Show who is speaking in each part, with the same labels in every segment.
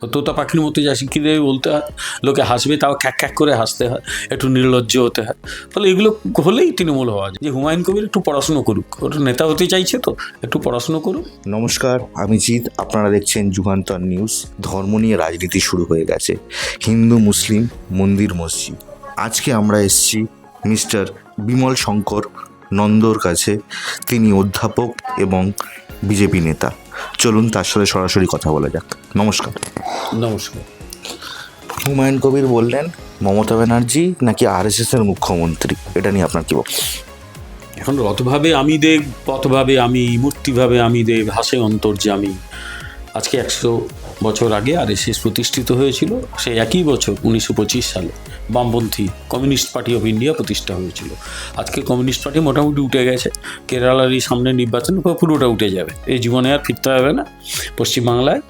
Speaker 1: তোতা পাখির মতো যা শিখিয়ে দেবে বলতে হয়? লোকে হাসবে, তাও খ্যাক খ্যাক করে হাসতে হয়, একটু নির্লজ্জ হতে হয়। ফলে এগুলো হলেই তৃণমূল হওয়া যায়। যে হুমায়ুন কবির একটু পড়াশুনো করুক ওটা নেতা হতে চাইছে তো, একটু পড়াশুনো করুক।
Speaker 2: নমস্কার, আমি জিৎ, আপনারা দেখছেন যুগান্তর নিউজ। ধর্ম নিয়ে রাজনীতি শুরু হয়ে গেছে। হিন্দু, মুসলিম, মন্দির, মসজিদ। আজকে আমরা এসেছি মিস্টার বিমল শঙ্কর নন্দর কাছে। তিনি অধ্যাপক এবং বিজেপি নেতা। চলুন তার সাথে সরাসরি কথা বলা যাক। নমস্কার।
Speaker 1: নমস্কার।
Speaker 2: হুমায়ুন কবির বললেন মমতা ব্যানার্জি নাকি আর এস এর মুখ্যমন্ত্রী? এটা নিয়ে আপনার কি বক্তব্য?
Speaker 1: এখন রথভাবে আমি দেব পথভাবে আমি মূর্তিভাবে আমি দেব হাসে অন্তর যে আমি। আজকে একশো বছর আগে আর এসএস প্রতিষ্ঠিত হয়েছিল, সেই একই বছর উনিশশো পঁচিশ সালে বামপন্থী কমিউনিস্ট পার্টি অফ ইন্ডিয়া প্রতিষ্ঠা হয়েছিল। আজকে কমিউনিস্ট পার্টি মোটামুটি উঠে গেছে, কেরালার এই সামনে নির্বাচন পুরোটা উঠে যাবে, এই জীবনে আর ফিরতে হবে না। পশ্চিমবাংলায়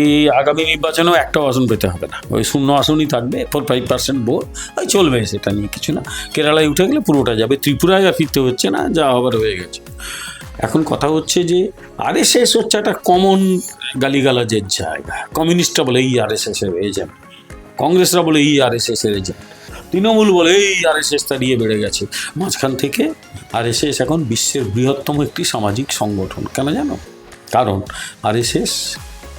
Speaker 1: এই আগামী নির্বাচনেও একটা আসন পেতে হবে না, ওই শূন্য আসনই থাকবে ফোর ফাইভ পার্সেন্ট ভোট, ওই চলবে সেটা নিয়ে কিছু না। কেরালায় উঠে গেলে পুরোটা যাবে, ত্রিপুরায় আর ফিরতে হচ্ছে না, যা হবার হয়ে গেছে। এখন কথা হচ্ছে যে আর এস এস হচ্ছে একটা কমন গালিগালাজের জায়গা। কমিউনিস্টরা বলে, এই আর এস এস এর এজেন্ট কংগ্রেসরা বলে, এই আর এস এস এর এজেন্ট তৃণমূল বলে, এই আর এস এস তাড়িয়ে বেড়ে গেছে। মাঝখান থেকে আর এস এস এখন বিশ্বের বৃহত্তম একটি সামাজিক সংগঠন। কেন জানো? কারণ আর এস এস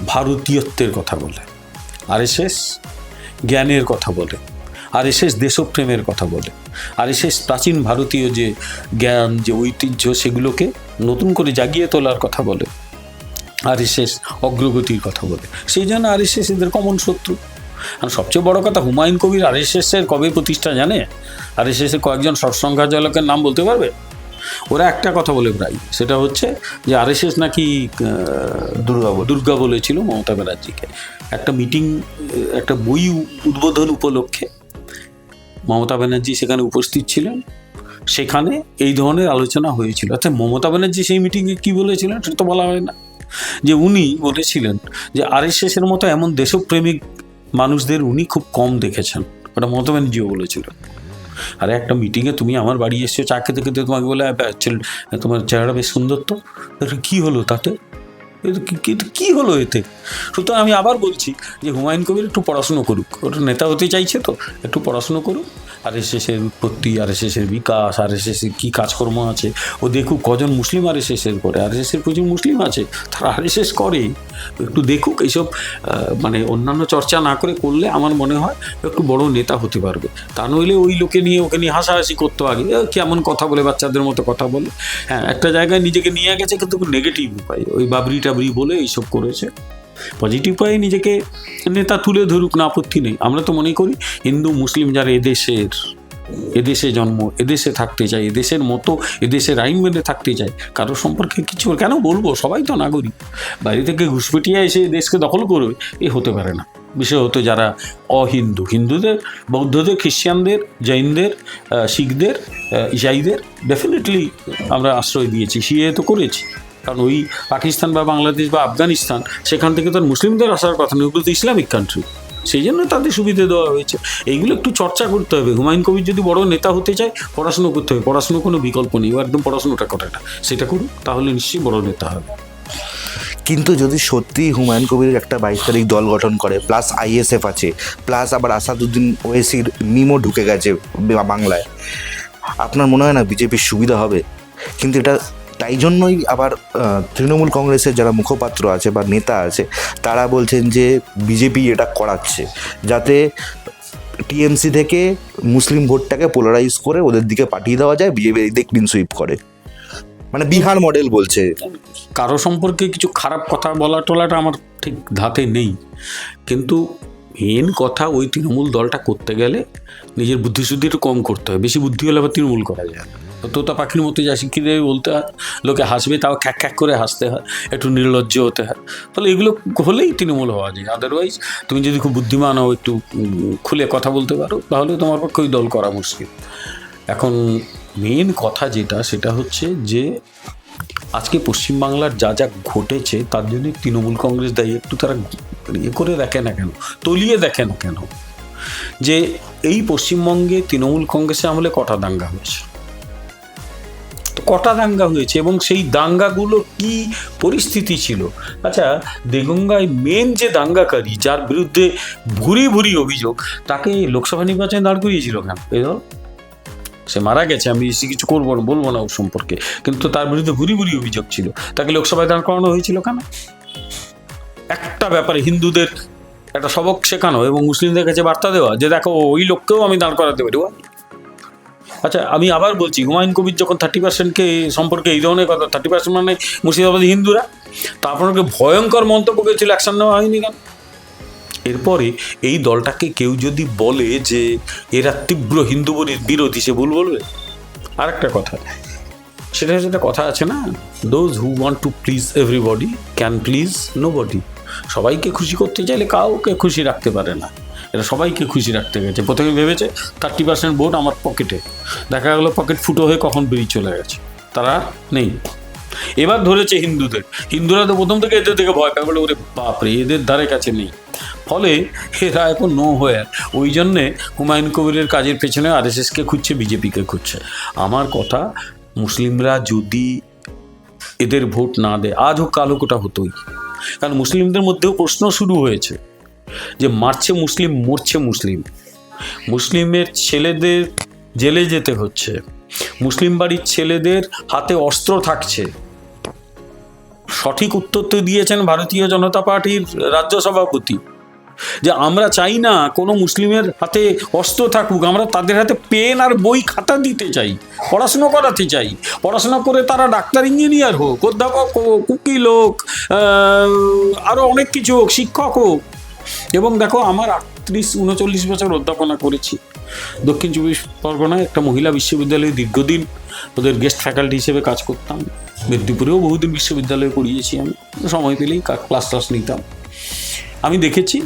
Speaker 1: ভারতীয়ত্বের কথা বলে। আর এস এস জ্ঞানের কথা বলে। আর এস এস দেশপ্রেমের কথা বলে। আর এস এস প্রাচীন ভারতীয় যে জ্ঞান যে ঐতিহ্য সেগুলোকে নতুন করে জাগিয়ে তোলার কথা বলে। আর এস এস অগ্রগতির কথা বলে। সেই জন্য আর এস এস এদের কমন শত্রু। আর সবচেয়ে বড় কথা হুমায়ুন কবির আর এর কবে প্রতিষ্ঠা জানে? আর এস এস এর কয়েকজন সৎসংখ্যাচালকের নাম বলতে পারবে? ওরা একটা কথা বলে প্রায়। সেটা হচ্ছে যে আর এস এস নাকি দুর্গা দুর্গা বলেছিল মমতা ব্যানার্জিকে। একটা মিটিং একটা বই উদ্বোধন উপলক্ষে মমতা ব্যানার্জি সেখানে উপস্থিত ছিলেন। সেখানে এই ধরনের আলোচনা হয়েছিল। অর্থাৎ মমতা ব্যানার্জি সেই মিটিংয়ে কী বলেছিলেন সেটা তো বলা হয় না। যে উনি বলেছিলেন যে আরএসএসের মতো এমন দেশপ্রেমিক মানুষদের উনি খুব কম দেখেছেন। ওটা মমতা ব্যানার্জিও বলেছিলেন। আরে একটা মিটিংয়ে তুমি আমার বাড়ি এসছো, চা খেতে খেতে তোমাকে বলে তোমার চেহারা বেশ সুন্দর তো? কী হলো তাতে? এতে কি- কি- কি হলো এতে? সুতরাং আমি আবার বলছি যে হুমায়ুন কবির একটু পড়াশুনো করুক। ওটা নেতা হতে চাইছে তো, একটু পড়াশুনো করুক। আর এস এর উৎপত্তি আর এস এর বিকাশ আর এস এর কী কাজকর্ম আছে, ও দেখুক কজন মুসলিম আর এস এর করে। আর এস এর প্রচুর মুসলিম আছে, তারা আর এস এস করে। একটু দেখুক এইসব মানে অন্যান্য চর্চা না করে করলে আমার মনে হয় একটু বড় নেতা হতে পারবে। তা নইলে ওই লোকে নিয়ে ওকে নিয়ে হাসাহাসি করতো আগে। কেমন কথা বলে, বাচ্চাদের মতো কথা বলে। হ্যাঁ একটা জায়গায় নিজেকে নিয়ে গেছে কিন্তু নেগেটিভ উপায়। ওই বাবরি টাবরি বলে এইসব করেছে। পজিটিভ উপায়ে নিজেকে নেতা তুলে ধরুক না আপত্তি নেই। আমরা তো মনে করি, হিন্দু, মুসলিম যারা এদেশের, এদেশে জন্ম, এদেশে থাকতে চায়, এদেশের মতো, এদেশের আইন মেনে থাকতে চায় কারও সম্পর্কে কিছু কেন বলব? সবাই তো নাগরিক। বাইরে থেকে ঘুষপেটিয়া এসে দেশকে দখল করবে, এ হতে পারে না। বিশেষত যারা অহিন্দু। হিন্দুদের, বৌদ্ধদের, খ্রিস্টানদের, জৈনদের শিখদের ইসাইদের ডেফিনেটলি আমরা আশ্রয় দিয়েছি। সিএ তো করেছি। কারণ ওই পাকিস্তান বা বাংলাদেশ বা আফগানিস্তান, সেখান থেকে তো মুসলিমদের আসার কথা নেই ওগুলো তো ইসলামিক কান্ট্রি সেই জন্য তাদের সুবিধে দেওয়া হয়েছে। এইগুলো একটু চর্চা করতে হবে। হুমায়ুন কবির যদি বড় নেতা হতে চায়, পড়াশুনো করতে হবে। পড়াশুনো কোনো বিকল্প নেই। ও একদম পড়াশুনোটা করাটা সেটা করুক, তাহলে নিশ্চয়ই বড় নেতা হবে।
Speaker 2: কিন্তু যদি সত্যি হুমায়ুন কবির একটা বাইশ তারিখ দল গঠন করে প্লাস আইএসএফ আছে প্লাস আবার আসাদুদ্দিন ওয়েসির মিমও ঢুকে গেছে বাংলায়, আপনার মনে হয় না বিজেপির সুবিধা হবে? কিন্তু এটা তাই জন্যই আবার তৃণমূল কংগ্রেসের যারা মুখপাত্র আছে বা নেতা আছে, তারা বলছেন যে বিজেপি এটা করাচ্ছে যাতে টিএমসি থেকে মুসলিম ভোটটাকে পোলারাইজ করে ওদের দিকে পাঠিয়ে দেওয়া যায়, বিজেপি দিক ক্লিন সুইপ করে। মানে বিহার মডেল বলছে।
Speaker 1: কারও সম্পর্কে কিছু খারাপ কথা বলা টলাটা আমার ঠিক ধাতে নেই। কিন্তু মেন কথা ওই তৃণমূল দলটা করতে গেলে নিজের বুদ্ধিশুদ্ধিটা কম করতে হয়। বেশি বুদ্ধি হলে আবার তৃণমূল করা যায় না। তোতা পাখির মতো যা শিখিয়ে বলতে হয়? লোকে হাসবে, তাও খ্যাক খ্যাক করে হাসতে হয়, একটু নির্লজ্জ হতে হয়। ফলে এগুলো হলেই তৃণমূল হওয়া যায়। আদারওয়াইজ তুমি যদি খুব বুদ্ধিমান হও, একটু খুলে কথা বলতে পারো, তাহলে তোমার পক্ষে ওই দল করা মুশকিল। এখন মেন কথা যেটা, সেটা হচ্ছে যে, আজকে পশ্চিমবাংলার যা যা ঘটেছে, তার জন্য তৃণমূল কংগ্রেস দায়ী। একটু তারা ইয়ে করে দেখে না কেন? তলিয়ে দেখে না কেন? যে এই পশ্চিমবঙ্গে তৃণমূল কংগ্রেসে আমলে কটা দাঙ্গা হয়েছে? কটা দাঙ্গা হয়েছে এবং সেই দাঙ্গাগুলো কি পরিস্থিতি ছিল? আচ্ছা দেগঙ্গায় মেন যে দাঙ্গাকারী, যার বিরুদ্ধে ভুরি ভুরি অভিযোগ, তাকে লোকসভা নির্বাচনে দাঁড় করিয়েছিল কেন? সে মারা গেছে, আমি বেশি কিছু করব না, বলব না ওর সম্পর্কে। কিন্তু তার বিরুদ্ধে ভুরি ভুরি অভিযোগ ছিল। তাকে লোকসভায় দাঁড় করানো হয়েছিল কেন? একটা ব্যাপারে হিন্দুদের একটা সবক শেখানো এবং মুসলিমদের কাছে বার্তা দেওয়া যে দেখো, ওই লোককেও আমি দাঁড় করাতে পারি? আচ্ছা আমি আবার বলছি, হুমায়ুন কবির যখন থার্টি পার্সেন্টকে সম্পর্কে এই ধরনের কথা থার্টি পার্সেন্ট মানে মুর্শিদাবাদী হিন্দুরা, তা আপনাকে ভয়ঙ্কর মন্তব্য করেছিল অ্যাকশন নেওয়া হয়নি কেন? এরপরে এই দলটাকে কেউ যদি বলে যে এরা তীব্র হিন্দু বিরোধী, সে ভুল বলবে? আর একটা কথা, সেটা একটা কথা আছে না those who want to please everybody can please nobody সবাইকে খুশি করতে চাইলে কাউকে খুশি রাখতে পারে না। এটা সবাইকে খুশি রাখতে গেছে। প্রথমে ভেবেছে থার্টি পার্সেন্ট ভোট আমার পকেটে দেখা গেলো পকেট ফুটো হয়ে কখন বেরিয়ে চলে গেছে। তারা নেই। এবার ধরেছে হিন্দুদের। হিন্দুরা তো প্রথম থেকে এদের থেকে ভয় পায়। বলে, ওরে বাপরে এদের ধারে কাছে নেই। ফলে এরা এখন নো হয়ে ওই জন্যে হুমায়ুন কবিরের কাজের পেছনে আর এস এসকে খুঁজছে, বিজেপিকে খুঁজছে। আমার কথা, মুসলিমরা যদি এদের ভোট না দেয় আজ হোক কাল হোক ওটা হতোই। কারণ মুসলিমদের মধ্যেও প্রশ্ন শুরু হয়েছে। যে মারছে মুসলিম, মরছে মুসলিম। মুসলিমের ছেলেদের জেলে যেতে হচ্ছে। মুসলিম বাড়ির ছেলেদের হাতে অস্ত্র থাকছে। সঠিক উত্তর তো দিয়েছেন ভারতীয় জনতা পার্টির রাজ্য সভাপতি যে আমরা চাই না কোনো মুসলিমের হাতে অস্ত্র থাকুক, আমরা তাদের হাতে পেন আর বই, খাতা দিতে চাই, পড়াশুনো করাতে চাই। পড়াশোনা করে তারা ডাক্তার, ইঞ্জিনিয়ার হোক, অধ্যাপক হোক, উকিল হোক আরও অনেক কিছু হোক, শিক্ষক হোক এবং দেখো আমার আটত্রিশ, উনচল্লিশ বছর অধ্যাপনা করেছি। দক্ষিণ চব্বিশ পরগনায় একটা মহিলা বিশ্ববিদ্যালয়ে দীর্ঘদিন ওদের গেস্ট ফ্যাকাল্টি হিসেবে কাজ করতাম। মেদিনীপুরেও বহুদিন বিশ্ববিদ্যালয়ে পড়িয়েছি আমি। সময় পেলেই ক্লাস ক্লাস নিতাম। আমি দেখেছি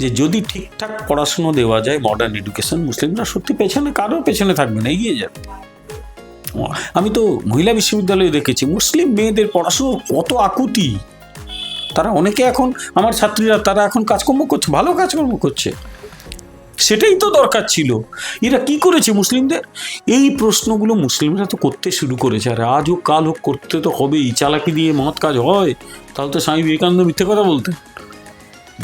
Speaker 1: যে যদি ঠিকঠাক পড়াশুনো দেওয়া যায় মডার্ন এডুকেশন মুসলিমরা সত্যি পেছনে কারও পেছনে থাকবে না, এগিয়ে যাবে। আমি তো মহিলা বিশ্ববিদ্যালয়ে দেখেছি, মুসলিম মেয়েদের পড়াশুনোর কত আকুতি! তারা অনেকে এখন, আমার ছাত্রীরা, তারা এখন কাজকর্ম করছে, ভালো কাজকর্ম করছে। সেটাই তো দরকার ছিল। এরা কি করেছে মুসলিমদের? এই প্রশ্নগুলো মুসলিমরা তো করতে শুরু করেছে। আর আজ হোক, কাল হোক, করতে তো হবেই। চালাকি দিয়ে মহৎ কাজ হয়। তাহলে তো স্বামী বিবেকানন্দ মিথ্যে কথা বলতেন।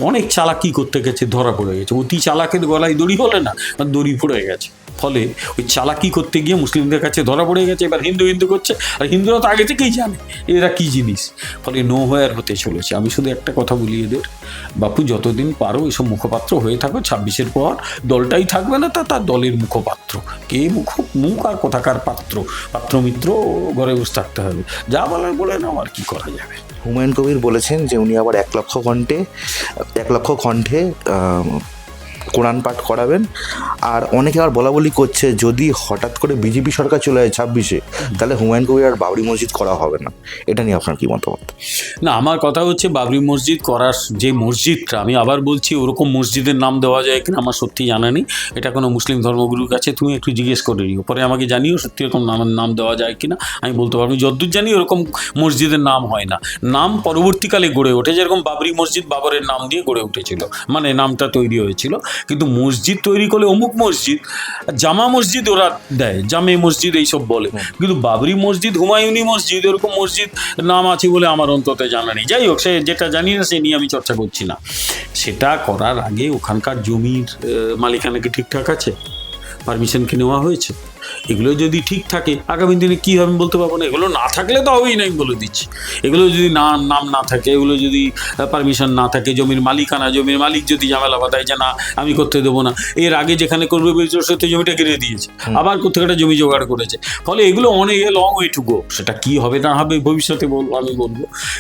Speaker 1: অনেক চালাকি করতে গেছে, ধরা পড়ে গেছে। অতি চালাকের গলায় দড়ি বলে না, দড়ি পড়ে গেছে। ফলে ওই চালাকি করতে গিয়ে মুসলিমদের কাছে ধরা পড়ে গেছে এবার হিন্দু হিন্দু করছে। আর হিন্দুরা তো আগে থেকেই জানে এরা কি জিনিস। ফলে নো হয়ার হতে চলেছে। আমি শুধু একটা কথা বলি এদের বাপু যতদিন পারো এসব মুখপাত্র হয়ে থাকো ছাব্বিশের পর দলটাই থাকবে না তা তার দলের মুখপাত্র। কে মুখ মুখ আর কোথাকার পাত্র? পাত্র মিত্র ঘরে বসে থাকতে হবে। যা বলার বলে নাও আর কি করা যাবে?
Speaker 2: হুমায়ুন কবির বলেছেন যে উনি আবার এক লক্ষ কণ্ঠে এক লক্ষ আহ, কোরআন পাঠ করাবেন। আর অনেকে আর বলা বলি করছে, যদি হঠাৎ করে বিজেপি সরকার চলে যায় ছাব্বিশে, তাহলে হুমায়ুন কবির আর বাবরি মসজিদ করা হবে না। এটা নিয়ে আপনার কি মতামত?
Speaker 1: না, আমার কথা হচ্ছে বাবরি মসজিদ করার যে মসজিদটা, আমি আবার বলছি ওরকম মসজিদের নাম দেওয়া যায় কিনা আমার সত্যি জানা নেই। এটা কোনো মুসলিম ধর্মগুরুর কাছে তুমি একটু জিজ্ঞেস করে নিও। পরে আমাকে জানিও সত্যি এরকম নামের নাম দেওয়া যায় কিনা, আমি বলতে পারব। যদ্দূর জানি ওরকম মসজিদের নাম হয় না। নাম পরবর্তীকালে গড়ে ওঠে, যেরকম বাবরি মসজিদ বাবরের নাম দিয়ে গড়ে উঠেছিল। মানে নামটা তৈরি হয়েছিল। কিন্তু মসজিদ তৈরি করলে অমুক মসজিদ জামা মসজিদ ওরা দেয় জামে মসজিদ এইসব বলে। কিন্তু বাবরি মসজিদ হুমায়ুনি মসজিদ এরকম মসজিদ নাম আছে বলে আমার অন্তত জানা নেই। যাই হোক সে যেটা জানি না সে নিয়ে আমি চর্চা করছি না। সেটা করার আগে ওখানকার জমির মালিকানাকে মালিকানা কি ঠিকঠাক আছে? পারমিশন কি নেওয়া হয়েছে? এগুলো যদি ঠিক থাকে আগামী দিনে কী হবে আমি বলতে পারব না। এগুলো না থাকলে তো হবেই না আমি বলে দিচ্ছি। এগুলো যদি নাম নাম না থাকে এগুলো যদি পারমিশন না থাকে জমির মালিকানা জমির মালিক যদি ঝামেলা বাঁধায় যে না আমি করতে দেবো না। এর আগে যেখানে করবে সত্যি জমিটা কিনে দিয়েছে। আবার কোথাও একটা জমি জোগাড় করেছে। ফলে এগুলো অনেক লং ওয়ে টু গো সেটা কি হবে না হবে ভবিষ্যতে বলব আমি বলব।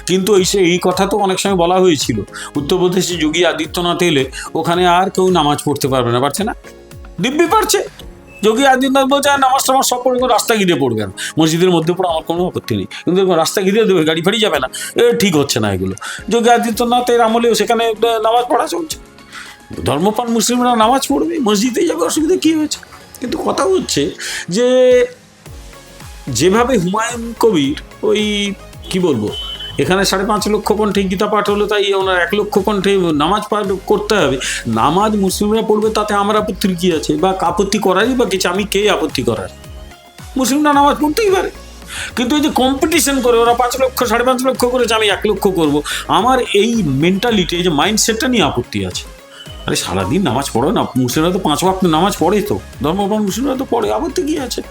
Speaker 1: কিন্তু এই সে এই কথা তো অনেক সময় বলা হয়েছিল। উত্তরপ্রদেশে যোগী আদিত্যনাথ এলে ওখানে আর কেউ নামাজ পড়তে পারবে না। পারছে না? দিব্যি পারছে। যোগী আদিত্যনাথ বলছে, আর নামাজ টামাজ সব পড়বে রাস্তা ঘিরে পড়বে না মসজিদের মধ্যে পড়ে আমার কোনো আপত্তি নেই। কিন্তু রাস্তা ঘিরে দেবে, গাড়ি ফাড়ি যাবে না। এ ঠিক হচ্ছে না এগুলো। যোগী আদিত্যনাথের আমলেও সেখানে নামাজ পড়া চলছে। ধর্মপান মুসলিমরা নামাজ পড়বে, মসজিদে যাবে, অসুবিধা কী হয়েছে? কিন্তু কথা হচ্ছে যে, যেভাবে হুমায়ুন কবির ওই, কি বলব এখানে সাড়ে পাঁচ লক্ষ কণ্ঠে গীতা পাঠ হলো, তাই ওনার এক লক্ষ কণ্ঠে নামাজ পাঠ করতে হবে। নামাজ মুসলিমরা পড়বে, তাতে আমার আপত্তির কী আছে? বা আপত্তি করারই বা কিছু? আমি কে আপত্তি করার? মুসলিমরা নামাজ পড়তেই পারে। কিন্তু এই যে কম্পিটিশন করে, ওরা পাঁচ লক্ষ, সাড়ে পাঁচ লক্ষ করেছে, আমি এক লক্ষ করব। আমার এই মেন্টালিটি এই যে মাইন্ডসেটটা নিয়ে আপত্তি আছে। আরে সারাদিন নামাজ পড়ো না, মুসলিমরা তো পাঁচ ওয়াক্ত নামাজ পড়ে তো। ধর্মপ্রাণ মুসলিমরা তো পড়ে, আপত্তি কী আছে?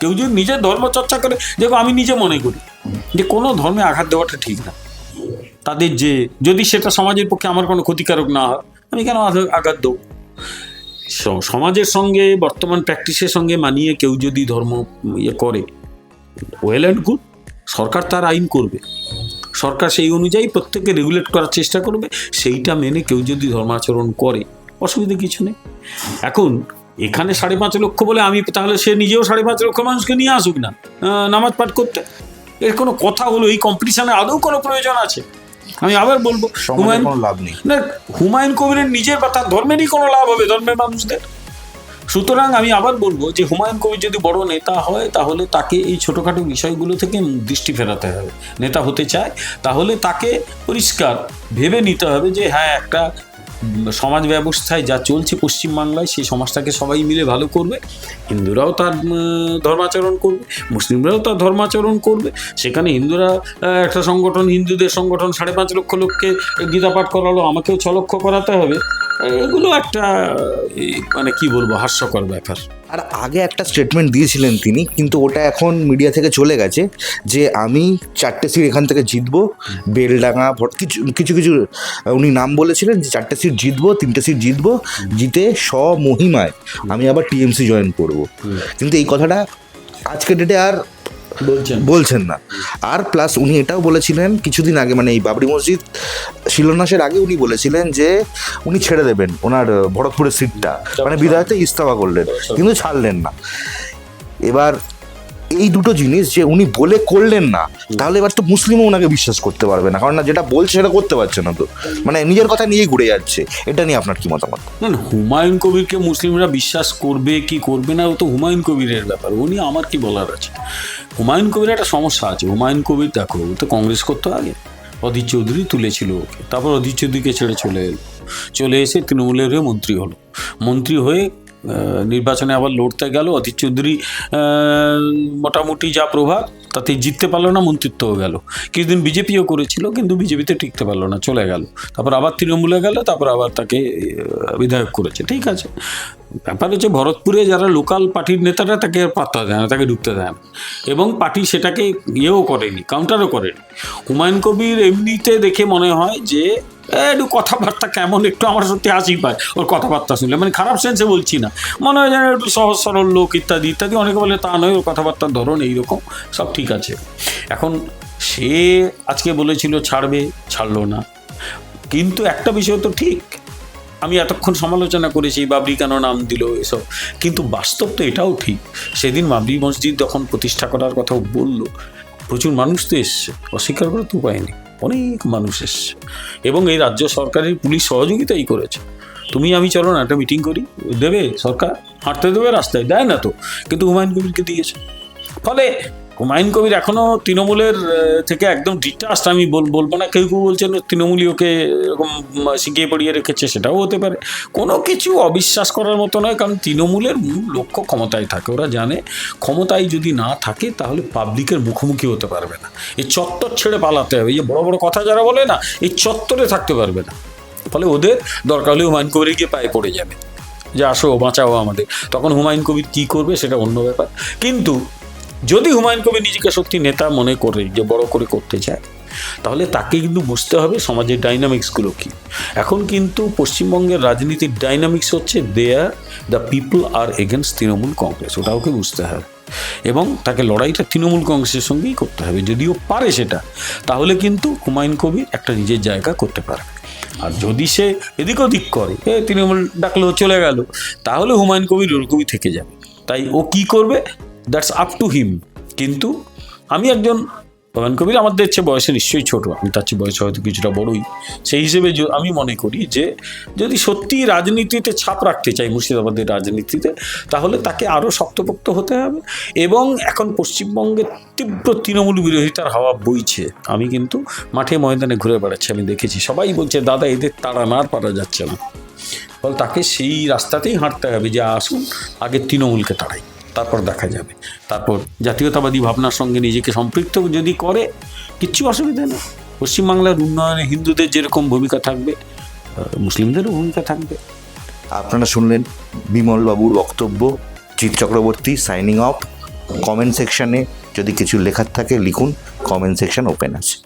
Speaker 1: কেউ যদি নিজের ধর্ম চর্চা করে, দেখো আমি নিজে মনে করি। যে কোনো ধর্মে আঘাত দেওয়াটা ঠিক না। তাদের যে, যদি সেটা সমাজের পক্ষে আমার কোনো ক্ষতিকারক না হয়, আমি কেন আঘাত দেবো? সমাজের সঙ্গে, বর্তমান প্র্যাকটিসের সঙ্গে মানিয়ে কেউ যদি ধর্ম ইয়ে করে ওয়েল অ্যান্ড গুড সরকার তার আইন করবে। সরকার সেই অনুযায়ী প্রত্যেককে রেগুলেট করার চেষ্টা করবে, সেইটা মেনে কেউ যদি ধর্মাচরণ করে, অসুবিধা কিছু নেই। এখন, এখানে সাড়ে পাঁচ লক্ষ বলে আমি তাহলে সে নিজেও সাড়ে পাঁচ লক্ষ মানুষকে নিয়ে আসুক না নামাজ পাঠ করতে। এর কোনো কথা হলো এই কম্পিটিশনে আদৌ কোনো প্রয়োজন আছে? আমি আবার বলব হুমায়ুন
Speaker 2: কোনো লাভ নেই।
Speaker 1: না হুমায়ুন কবিরের নিজের বা তার ধর্মেরই কোনো লাভ হবে ধর্মের মানুষদের? সুতরাং আমি আবার বলব যে হুমায়ুন কবির যদি বড় নেতা হয় তাহলে তাকে এই ছোটোখাটো বিষয়গুলো থেকে দৃষ্টি ফেরাতে হবে। নেতা হতে চায় তাহলে তাকে পরিষ্কার ভেবে নিতে হবে যে হ্যাঁ একটা সমাজ ব্যবস্থায় যা চলছে পশ্চিমবাংলায়, সেই সমাজটাকে সবাই মিলে ভালো করবে। হিন্দুরাও তার ধর্মাচরণ করবে, মুসলিমরাও তার ধর্মাচরণ করবে। সেখানে হিন্দুরা একটা সংগঠন, হিন্দুদের সংগঠন সাড়ে পাঁচ লক্ষ লোককে গীতা পাঠ করালো, আমাকেও ছ লক্ষ করাতে হবে। এগুলো একটা মানে কি বলব, হাস্যকর ব্যাপার।
Speaker 2: আর আগে একটা স্টেটমেন্ট দিয়েছিলেন তিনি কিন্তু ওটা এখন মিডিয়া থেকে চলে গেছে যে আমি চারটে সিট এখান থেকে জিতবো বেলডাঙা ভট- কিছু কিছু কিছু উনি নাম বলেছিলেন যে চারটে সিট জিতবো তিনটে সিট জিতবো জিতে স্বমহিমায় আমি আবার টিএমসি জয়েন করব। কিন্তু এই কথাটা আজকের ডেটে আর
Speaker 1: বলছেন।
Speaker 2: বলছেন না। আর প্লাস উনি এটাও বলেছিলেন কিছুদিন আগে মানে এই বাবরি মসজিদ শিলান্যাসের আগে উনি বলেছিলেন যে উনি ছেড়ে দেবেন ওনার ভরতপুরের সিটটা মানে বিদায়তে ইস্তফা করলেন কিন্তু ছাড়লেন না। এবার এই দুটো জিনিস যে উনি বলে করলেন না, তাহলে এবার তো মুসলিমও ওনাকে বিশ্বাস করতে পারবে না। কারণ না, যেটা বলছে সেটা করতে পারছে না তো। মানে নিজের কথা নিয়েই ঘুরে যাচ্ছে। এটা নিয়ে আপনার কি মতামত?
Speaker 1: না হুমায়ুন কবিরকে মুসলিমরা বিশ্বাস করবে কি করবে না, ও তো হুমায়ুন কবিরের ব্যাপার। উনি আমার কি বলার আছে? হুমায়ুন কবিরের একটা সমস্যা আছে। হুমায়ুন কবির, দেখো, ও তো কংগ্রেস করতো আগে। অধীর চৌধুরী তুলেছিল ওকে। তারপর অধীর চৌধুরীকে ছেড়ে চলে এলো। চলে এসে তৃণমূলের হয়ে মন্ত্রী হলো। মন্ত্রী হয়ে নির্বাচনে আবার লড়তে গেল। অতীত চৌধুরী মোটামুটি যা প্রভাব, তাতে জিততে পারল না, মন্ত্রিত্বও গেল। কিছুদিন বিজেপিও করেছিল, কিন্তু বিজেপিতে টিকতে পারল না, চলে গেল। তারপর আবার তৃণমূলে গেল, তারপর আবার তাকে বিধায়ক করেছে। ঠিক আছে। ব্যাপার হচ্ছে ভরতপুরে যারা লোকাল পার্টির নেতারা তাকে পাত্তা দেয় না, তাকে ঢুকতে দেয় না। এবং পার্টি সেটাকে ইয়েও করেনি কাউন্টারও করেনি। হুমায়ুন কবির এমনিতে দেখে মনে হয় যে একটু কথাবার্তা কেমন, একটু আমার সত্যি হাসি পায়। ওর কথাবার্তা শুনলে মানে খারাপ সেন্সে বলছি না। মনে হয় যেন একটু সহজ, সরল লোক ইত্যাদি ইত্যাদি, অনেকে বলে তা নয়, ওর কথাবার্তার ধরন এইরকম, সব ঠিক আছে। এখন সে আজকে বলেছিল ছাড়বে, ছাড়লো না। কিন্তু একটা বিষয় তো ঠিক আমি এতক্ষণ সমালোচনা করেছি, বাবরি কেন নাম দিল এসব? কিন্তু বাস্তব তো এটাও ঠিক। সেদিন বাবরি মসজিদ যখন প্রতিষ্ঠা করার কথা বলল, প্রচুর মানুষ তো এসছে। অস্বীকার করার তো উপায় নেই। অনেক মানুষ এসছে। এবং এই রাজ্য সরকারের পুলিশ সহযোগিতাই করেছে। তুমি আমি চলো না, একটা মিটিং করি। দেবে সরকার? হাঁটতে দেবে রাস্তায়? দেয় না তো। কিন্তু হুমায়ুন কবিরকে দিয়েছে। ফলে হুমায়ুন কবির এখনও তৃণমূলের থেকে একদম ডিটাস্ট আমি বল, বলব না, কেউ কেউ বলছেন তৃণমূলী ওকে এরকম শিখিয়ে পড়িয়ে রেখেছে, সেটাও হতে পারে। কোনো কিছু অবিশ্বাস করার মতো নয়, কারণ তৃণমূলের মূল লক্ষ্য ক্ষমতায় থাকে। ওরা জানে ক্ষমতায় যদি না থাকে, তাহলে পাবলিকের মুখোমুখি হতে পারবে না। এই চত্বর ছেড়ে পালাতে হবে। এই যে বড় বড় কথা যারা বলে না, এই চত্বরে থাকতে পারবে না। ফলে ওদের দরকার হলে হুমায়ুন কবির গিয়ে পায়ে পড়ে যাবে। যে আসো, বাঁচাও আমাদের। তখন হুমায়ুন কবির কী করবে, সেটা অন্য ব্যাপার। কিন্তু যদি হুমায়ুন কবির নিজেকে সত্যি নেতা মনে করে, যে বড় করে করতে চায়, তাহলে তাকে কিন্তু বুঝতে হবে সমাজের ডাইনামিক্সগুলো কী। এখন কিন্তু পশ্চিমবঙ্গের রাজনীতির ডাইনামিক্স হচ্ছে there the people are against Trinamool Congress ওটা ওকে বুঝতে হবে। এবং তাকে লড়াইটা তৃণমূল কংগ্রেসের সঙ্গেই করতে হবে, যদিও পারে সেটা, তাহলে কিন্তু হুমায়ুন কবির একটা নিজের জায়গা করতে পারবে। আর যদি সে এদিক ওদিক করে, এ তৃণমূল ডাকলো, চলে গেল, তাহলে হুমায়ুন কবির ওরকমই থেকে যাবে। তাই ও কি করবে? That's up to him. কিন্তু আমি একজন হুমায়ুন কবির আমাদের চেয়ে বয়সে নিশ্চয়ই ছোট, আমি তার চেয়ে বয়সে হয়তো কিছুটা বড়ই। সেই হিসেবে আমি মনে করি যে যদি সত্যি রাজনীতিতে ছাপ রাখতে চাই, মুর্শিদাবাদের রাজনীতিতে, তাহলে তাকে আরও শক্তপোক্ত হতে হবে এবং এখন পশ্চিমবঙ্গে তীব্র তৃণমূল বিরোধিতার হাওয়া বইছে। আমি কিন্তু মাঠে ময়দানে ঘুরে বেড়াচ্ছি, আমি দেখেছি। সবাই বলছে, দাদা, এদের তাড়া না আর পারা যাচ্ছে না। ফলে তাকে সেই রাস্তাতেই হাঁটতে হবে যে আসুন, আগে তৃণমূলকে তাড়াই। তারপর দেখা যাবে। তারপর জাতীয়তাবাদী ভাবনার সঙ্গে নিজেকে সম্পৃক্ত যদি করে, কিচ্ছু অসুবিধা নেই। পশ্চিমবাংলার উন্নয়নে হিন্দুদের যেরকম ভূমিকা থাকবে মুসলিমদেরও ভূমিকা থাকবে।
Speaker 2: আপনারা শুনলেন বিমলবাবুর বক্তব্য Jeet Chakraborty signing off, comment সেকশনে যদি কিছু লেখার থাকে লিখুন, কমেন্ট সেকশন ওপেন আছে।